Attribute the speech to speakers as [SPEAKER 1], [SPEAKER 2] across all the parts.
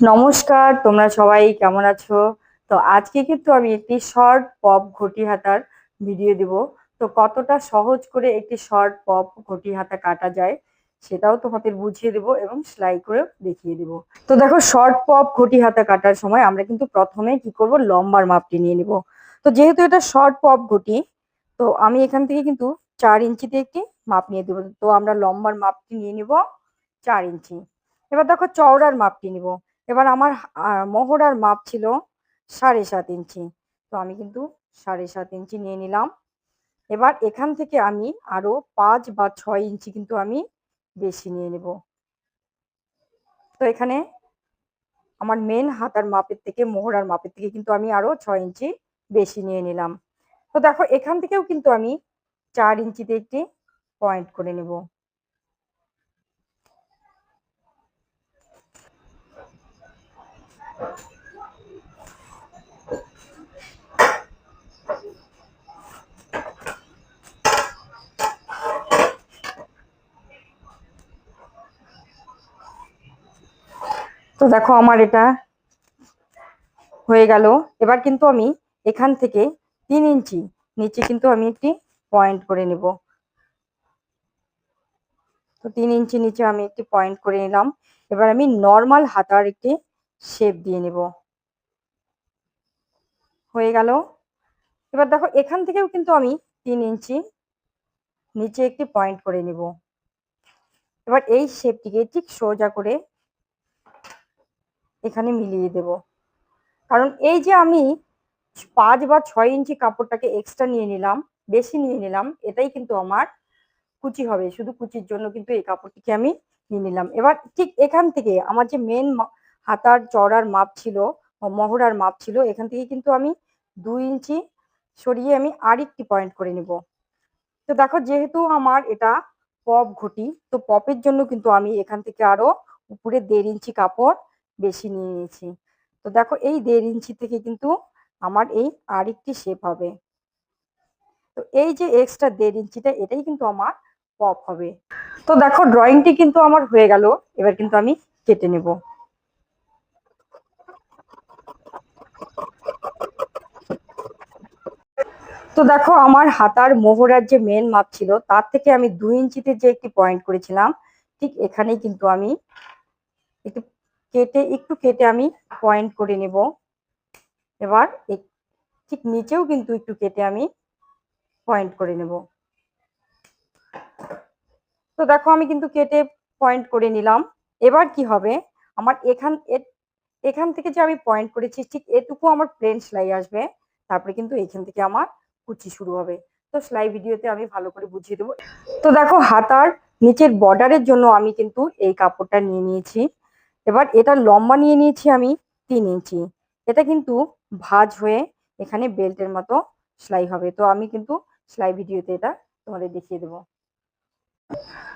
[SPEAKER 1] নমস্কার, তোমরা সবাই কেমন আছো? তো আজকে কিন্তু আমি একটি শর্ট পপ ঘটি হাতার ভিডিও দেব। তো কতটা সহজ করে একটি শর্ট পপ ঘটি হাতা কাটা যায় সেটাও তোমাদের বুঝিয়ে দেব এবং সেলাই করে দেখিয়ে দেব। তো দেখো শর্ট পপ ঘটি হাতা কাটার সময় আমরা কিন্তু প্রথমে কি করব? লম্বার মাপটি নিয়ে নিব। তো যেহেতু এটা শর্ট পপ ঘটি, তো আমি এখান থেকে কিন্তু চার ইঞ্চিতে একটি মাপ নিয়ে দেবো। তো আমরা লম্বার মাপটি নিয়ে নিব চার ইঞ্চি। এবার দেখো, চওড়ার মাপটি নিব। এবার আমার মহড়ার মাপ ছিল সাড়ে সাত ইঞ্চি। তো আমি কিন্তু সাড়ে সাত ইঞ্চি নিয়ে নিলাম। এবার এখান থেকে আমি আরও পাঁচ বা ছয় ইঞ্চি কিন্তু আমি বেশি নিয়ে নেব। তো এখানে আমার মেন হাতার মাপের থেকে মোহরার মাপের থেকে কিন্তু আমি আরও ছয় ইঞ্চি বেশি নিয়ে নিলাম। তো দেখো, এখান থেকেও কিন্তু আমি চার ইঞ্চিতে একটি পয়েন্ট করে নেব। তো দেখো আমার এটা হয়ে গেল। এবার কিন্তু আমি এখান থেকে তিন ইঞ্চি নিচে কিন্তু আমি একটি পয়েন্ট করে নেব। তো তিন ইঞ্চি নিচে আমি একটি পয়েন্ট করে নিলাম। এবার আমি নর্মাল হাতার একটি শেপ দিয়ে নেব। হয়ে গেল। এবার দেখো, এখান থেকেও কিন্তু আমি তিন ইঞ্চি নিচে একটি পয়েন্ট করে নেব। এবার এই শেপটিকে ঠিক সোজা করে এখানে মিলিয়ে দেব। কারণ এই যে আমি পাঁচ বা ছয় ইঞ্চি কাপড়টাকে এক্সট্রা নিয়ে নিলাম, বেশি নিয়ে নিলাম, এটাই কিন্তু আমার কুচি হবে। শুধু কুচির জন্য কিন্তু এই কাপড়টিকে আমি নিয়ে নিলাম। এবার ঠিক এখান থেকে আমার যে মেন হাতার চড়ার মাপ ছিল মহড়ার মাপ ছিল, এখান থেকে কিন্তু আমি দুই ইঞ্চি সরিয়ে আমি আরেকটি পয়েন্ট করে নিব। তো দেখো যেহেতু আমার এটা পপ ঘটি, তো পপের জন্য কিন্তু আমি এখান থেকে আরও উপরে দেড় ইঞ্চি কাপড় বেশি নিয়ে নিয়েছি। তো দেখো এই দেড় ইঞ্চি থেকে কিন্তু আমার এই আরেকটি শেপ হবে। তো এই যে এক্সট্রা দেড় ইঞ্চিটা, এটাই কিন্তু আমার পপ হবে। তো দেখো ড্রয়িংটি কিন্তু আমার হয়ে গেল, এবার কিন্তু আমি কেটে নেব। তো দেখো, আমার হাতার মোহরার যে মেন মাপ ছিল, তার থেকে আমি দুই ইঞ্চিতে যে একটি পয়েন্ট করেছিলাম, ঠিক এখানেই কিন্তু আমি একটু কেটে একটু কেটে আমি পয়েন্ট করে নেব। এবার ঠিক নিচেও কিন্তু একটু কেটে আমি পয়েন্ট করে নেব। তো দেখো, আমি কিন্তু কেটে পয়েন্ট করে নিলাম। এবার কি হবে? আমার এখান এখান থেকে যে আমি পয়েন্ট করেছি, ঠিক এটুকু আমার প্লেন সেলাই আসবে। তারপরে কিন্তু এখান থেকে আমার কুচি শুরু হবে। তো সেলাই ভিডিওতে আমি ভালো করে বুঝিয়ে দেবো। তো দেখো হাতার নিচের বর্ডারের জন্য আমি কিন্তু এই কাপড়টা নিয়ে নিয়েছি। এবার এটা লম্বা নিয়ে নিয়েছি আমি তিন ইঞ্চি। এটা কিন্তু ভাজ হয়ে এখানে বেল্টের মতো সেলাই হবে। তো আমি কিন্তু সেলাই ভিডিওতে এটা তোমাদের দেখিয়ে দেবো।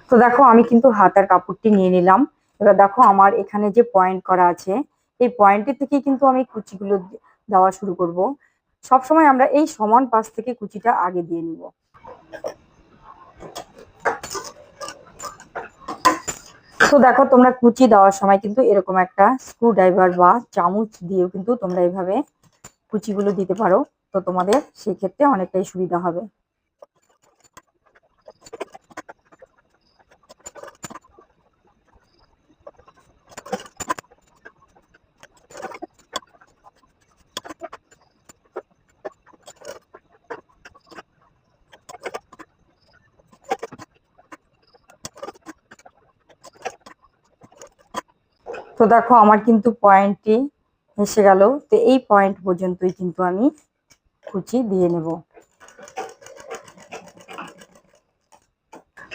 [SPEAKER 1] তো দেখো, আমি কিন্তু হাতার কাপড়টি নিয়ে নিলাম। এবার দেখো, আমার এখানে যে পয়েন্ট করা আছে, এই পয়েন্টের থেকে কিন্তু আমি কুচিগুলো দেওয়া শুরু করব। সবসময় আমরা এই সমান পাশ থেকে কুচিটা আগে দিয়ে নিব। তো দেখো তোমরা কুচি দেওয়ার সময় কিন্তু এরকম একটা স্ক্রু ড্রাইভার বা চামচ দিয়েও কিন্তু তোমরা এইভাবে কুচিগুলো দিতে পারো। তো তোমাদের সেই ক্ষেত্রে অনেকটাই সুবিধা হবে। তো দেখো আমার কিন্তু পয়েন্টটি এসে গেল। তো এই পয়েন্ট পর্যন্তই কিন্তু আমি কুচি দিয়ে নেব।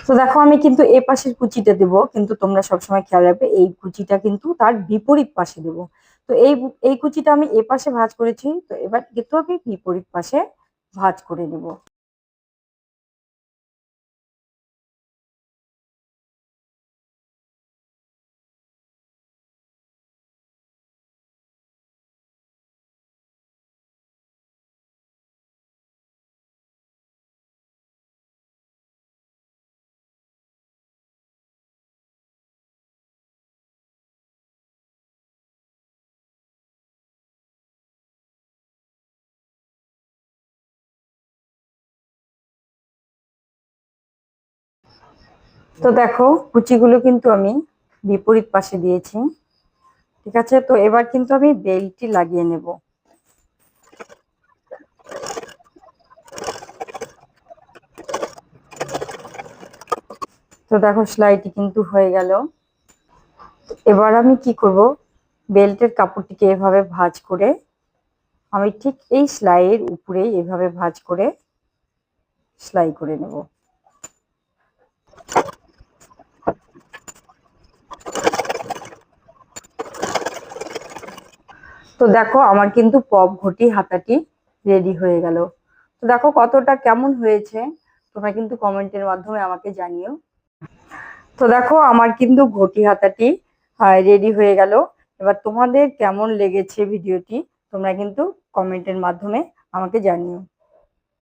[SPEAKER 1] তো দেখো আমি কিন্তু এ পাশের কুচিটা দেব, কিন্তু তোমরা সবসময় খেয়াল রাখবে, এই কুচিটা কিন্তু তার বিপরীত পাশে দেব। তো এই এই কুচিটা আমি এ পাশে ভাজ করেছি, তো এবার কিন্তু আমি বিপরীত পাশে ভাজ করে নেব। তো দেখো, কুচিগুলো কিন্তু আমি বিপরীত পাশে দিয়েছি। ঠিক আছে? তো এবার কিন্তু আমি বেলটি লাগিয়ে নেব। তো দেখো, সেলাইটি কিন্তু হয়ে গেল। এবার আমি কি করব? বেল্টের কাপড়টিকে এভাবে ভাঁজ করে, আমি ঠিক এই সেলাইয়ের উপরেই এভাবে ভাঁজ করে সেলাই করে নেব। তো দেখো আমার কিন্তু পপ ঘটি হাতাটি রেডি হয়ে গেল। তো দেখো কতটা কেমন হয়েছে, তোমরা কিন্তু কমেন্টের মাধ্যমে আমাকে জানিও। তো দেখো আমার কিন্তু ঘটি হাতাটি রেডি হয়ে গেল। এবার তোমাদের কেমন লেগেছে ভিডিওটি তোমরা কিন্তু কমেন্টের মাধ্যমে আমাকে জানিও।